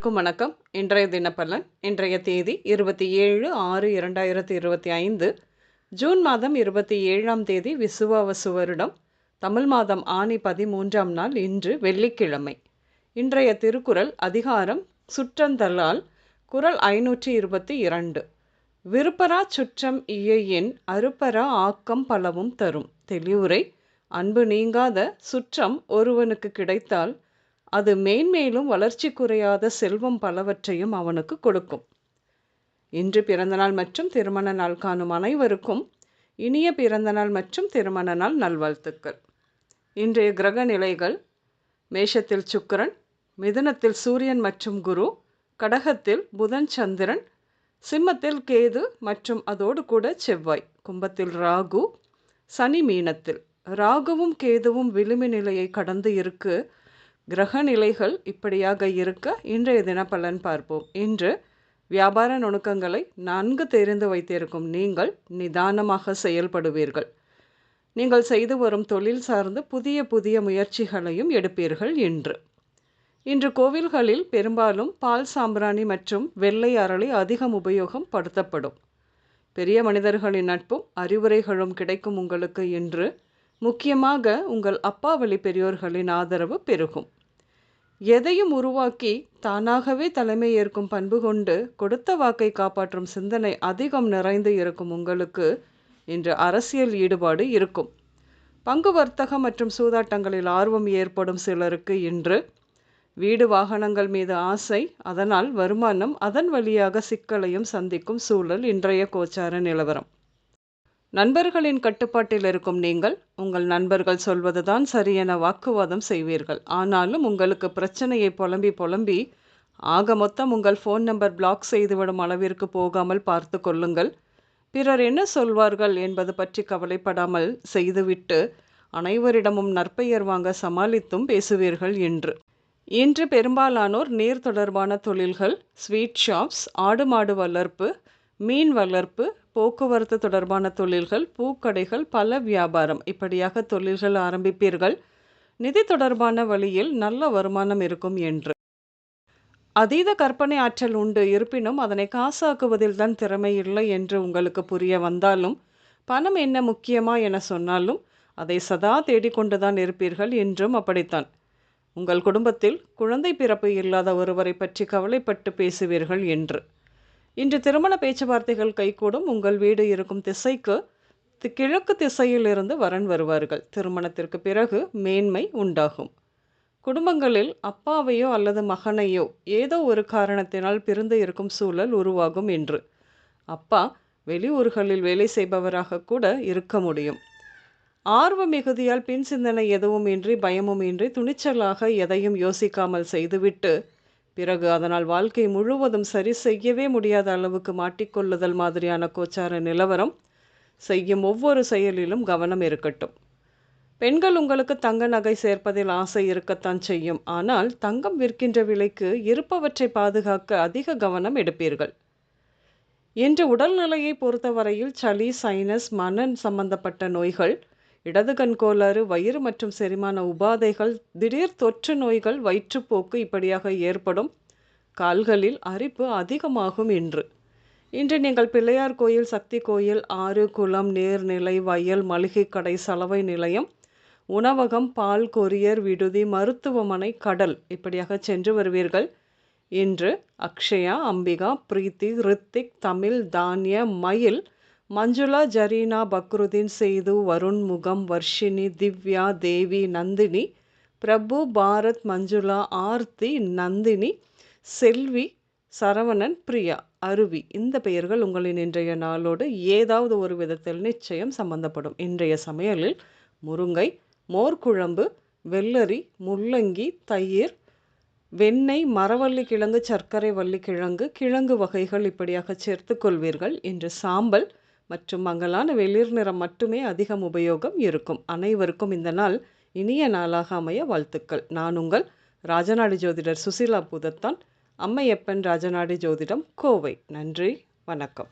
அனைவருக்கும் வணக்கம். இன்றைய தினப்பலன் இன்றைய தேதி இருபத்தி ஏழு ஆறு இரண்டாயிரத்தி இருபத்தி ஐந்து ஜூன் மாதம் இருபத்தி ஏழாம் தேதி விசுவாவசு வருடம் தமிழ் மாதம் ஆணி பதிமூன்றாம் நாள் இன்று வெள்ளிக்கிழமை. இன்றைய திருக்குறள் அதிகாரம் சுற்றந்தலால் குரல் ஐநூற்றி இருபத்தி இரண்டு. விருப்பரா சுற்றம் இயையின் அருப்பரா ஆக்கம் பலவும் தரும். தெளிவுரை அன்பு நீங்காத சுற்றம் ஒருவனுக்கு கிடைத்தால் அது மேன்மேலும் வளர்ச்சி குறையாத செல்வம் பலவற்றையும் அவனுக்கு கொடுக்கும். இன்று பிறந்தநாள் மற்றும் திருமண நாள் காணும் அனைவருக்கும் இனிய பிறந்தநாள் மற்றும் திருமண நாள் நல்வாழ்த்துக்கள். இன்றைய கிரக நிலைகள் மேஷத்தில் சுக்கரன் மிதுனத்தில் சூரியன் மற்றும் குரு கடகத்தில் புதன் சந்திரன் சிம்மத்தில் கேது மற்றும் அதோடு கூட செவ்வாய். கும்பத்தில் ராகு சனி மீனத்தில். ராகுவும் கேதுவும் விளிம்பு நிலையை கடந்து இருக்கு. கிரக நிலைகள் இப்படியாக இருக்க இன்றைய தினப்பலன் பார்ப்போம். இன்று வியாபார நுணுக்கங்களை நன்கு தெரிந்து வைத்திருக்கும் நீங்கள் நிதானமாக செயல்படுவீர்கள். நீங்கள் செய்து வரும் தொழில் சார்ந்து புதிய புதிய முயற்சிகளையும் எடுப்பீர்கள் இன்று. இன்று கோவில்களில் பெரும்பாலும் பால் சாம்பிராணி மற்றும் வெள்ளை அரளி அதிகம் உபயோகம் படுத்தப்படும். பெரிய மனிதர்களின் நட்பும் அறிவுரைகளும் கிடைக்கும் உங்களுக்கு இன்று. முக்கியமாக உங்கள் அப்பாவளி பெரியோர்களின் ஆதரவு பெருகும். எதையும் உருவாக்கி தானாகவே தலைமை ஏற்கும் பண்பு கொண்டு கொடுத்த வாக்கை காப்பாற்றும் சிந்தனை அதிகம் நிறைந்து இருக்கும் உங்களுக்கு இன்று அரசியல் ஈடுபாடு இருக்கும். பங்கு வர்த்தகம் மற்றும் சூதாட்டங்களில் ஆர்வம் ஏற்படும் சிலருக்கு இன்று வீடு வாகனங்கள் மீது ஆசை அதனால் வருமானம் அதன் வழியாக சிக்கலையும் சந்திக்கும் சூழல் இன்றைய கோச்சார நிலவரம். நண்பர்களின் கட்டுப்பாட்டில் இருக்கும் நீங்கள் உங்கள் நண்பர்கள் சொல்வதுதான் சரியென வாக்குவாதம் செய்வீர்கள். ஆனாலும் உங்களுக்கு பிரச்சனையை புலம்பி புலம்பி ஆக மொத்தம் உங்கள் ஃபோன் நம்பர் பிளாக் செய்துவிடும் அளவிற்கு போகாமல் பார்த்து கொள்ளுங்கள். பிறர் என்ன சொல்வார்கள் என்பது பற்றி கவலைப்படாமல் செய்துவிட்டு அனைவரிடமும் நற்பெயர் வாங்க சமாளித்தும் பேசுவீர்கள் என்று. இன்று பெரும்பாலானோர் நீர் தொடர்பான தொழில்கள் ஸ்வீட் ஷாப்ஸ் ஆடு மாடு வளர்ப்பு மீன் வளர்ப்பு போக்குவரத்து தொடர்பான தொழில்கள் பூக்கடைகள் பல வியாபாரம் இப்படியாக தொழில்கள் ஆரம்பிப்பீர்கள். நிதி தொடர்பான வழியில் நல்ல வருமானம் இருக்கும் என்று. அதீத கற்பனை ஆற்றல் உண்டு. இருப்பினும் அதனை காசாக்குவதில் தான் திறமை இல்லை என்று உங்களுக்கு புரிய வந்தாலும் பணம் என்ன முக்கியமா என சொன்னாலும் அதை சதா தேடிக்கொண்டுதான் இருப்பீர்கள் என்றும் அப்படித்தான். உங்கள் குடும்பத்தில் குழந்தை பிறப்பு இல்லாத ஒருவரை பற்றி கவலைப்பட்டு பேசுவீர்கள் என்று. இன்று திருமண பேச்சுவார்த்தைகள் கைகூடும். உங்கள் வீடு இருக்கும் திசைக்கு கிழக்கு திசையிலிருந்து வரன் வருவார்கள். திருமணத்திற்கு பிறகு மேன்மை உண்டாகும். குடும்பங்களில் அப்பாவையோ அல்லது மகனையோ ஏதோ ஒரு காரணத்தினால் பிரிந்து இருக்கும் சூழல் உருவாகும் என்று அப்பா வெளியூர்களில் வேலை செய்பவராக கூட இருக்க முடியும். ஆர்வ மிகுதியால் பின் சிந்தனை எதுவும் இன்றி பயமும் இன்றி துணிச்சலாக எதையும் யோசிக்காமல் செய்துவிட்டு பிறகு அதனால் வாழ்க்கை முழுவதும் சரி செய்யவே முடியாத அளவுக்கு மாட்டிக்கொள்ளுதல் மாதிரியான கோச்சார நிலவரம் செய்யும் ஒவ்வொரு செயலிலும் கவனம் இருக்கட்டும். பெண்கள் உங்களுக்கு தங்க நகை சேர்ப்பதில் ஆசை இருக்கத்தான் செய்யும். ஆனால் தங்கம் விற்கின்ற விலைக்கு இருப்பவற்றை பாதுகாக்க அதிக கவனம் எடுப்பீர்கள். இன்று உடல்நிலையை பொறுத்தவரையில் சளி சைனஸ் மனன் சம்பந்தப்பட்ட நோய்கள் இடது கண் கோளாறு வயிறு மற்றும் செரிமான உபாதைகள் திடீர் தொற்று நோய்கள் வயிற்றுப்போக்கு இப்படியாக ஏற்படும் கால்களில் அரிப்பு அதிகமாகும் இன்று. இன்று நீங்கள் பிள்ளையார் கோயில் சக்தி கோயில் ஆறு குளம் நீர்நிலை வயல் மளிகை கடை சலவை நிலையம் உணவகம் பால் கொரியர் விடுதி மருத்துவமனை கடல் இப்படியாக சென்று வருவீர்கள். இன்று அக்ஷயா அம்பிகா பிரீத்தி ரித்திக் தமிழ் தானிய மயில் மஞ்சுளா ஜரீனா பக்ருதீன் செய்து வருண் முகம் வர்ஷினி திவ்யா தேவி நந்தினி பிரபு பாரத் மஞ்சுளா ஆர்த்தி நந்தினி செல்வி சரவணன் பிரியா அருவி. இந்த பெயர்கள் உங்களின் இன்றைய நாளோடு ஏதாவது ஒரு விதத்தில் நிச்சயம் சம்பந்தப்படும். இன்றைய சமையலில் முருங்கை மோர்குழம்பு வெள்ளரி முள்ளங்கி தயிர் வெண்ணெய் மரவள்ளி கிழங்கு சர்க்கரை வள்ளி கிழங்கு கிழங்கு வகைகள் இப்படியாக சேர்த்து கொள்வீர்கள். இன்று சாம்பல் மற்றும் மங்கலான வெளிர் நிறம் மட்டுமே அதிகம் உபயோகம் இருக்கும். அனைவருக்கும் இந்த நாள் இனிய நாளாக அமைய வாழ்த்துக்கள். நான் உங்கள் ராஜநாடி ஜோதிடர் சுசீலா பூதத்தான். அம்மையப்பன் ராஜநாடி ஜோதிடம் கோவை. நன்றி. வணக்கம்.